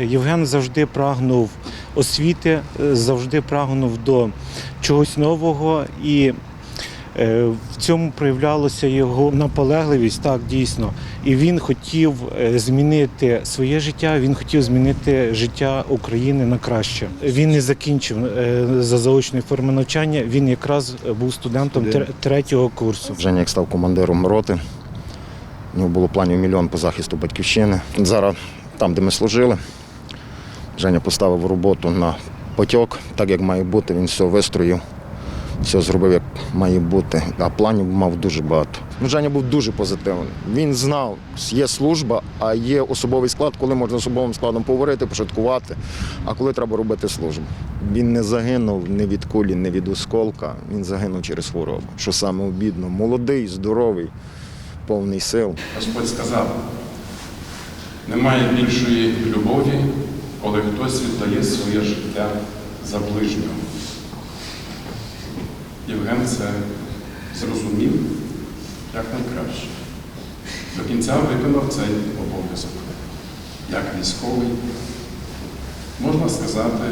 Євген завжди прагнув освіти, е, завжди прагнув до чогось нового і е, в цьому проявлялася його наполегливість, так дійсно. І він хотів е, змінити своє життя, він хотів змінити життя України на краще. Він не закінчив за заочної форми навчання. Він якраз був студентом тре- третього курсу. Женя як став командиром роти. У нього було планів мільйон по захисту батьківщини. Зараз там, де ми служили, Женя поставив роботу на потік, так як має бути, він все вистроїв, все зробив, як має бути. А планів мав дуже багато. Ну, Женя був дуже позитивний. Він знав, є служба, а є особовий склад, коли можна особовим складом поговорити, пошуткувати, а коли треба робити службу. Він не загинув ні від кулі, ні від осколка. Він загинув через хворобу. Що саме обідно. Молодий, здоровий, повний сил. Господь сказав, немає більшої любові, коли хтось віддає своє життя за ближнього. Євген це зрозумів як найкраще. До кінця виконав цей обов'язок. Як військовий, можна сказати,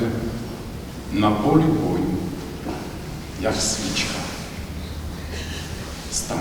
на полі бою, як свічка. Стань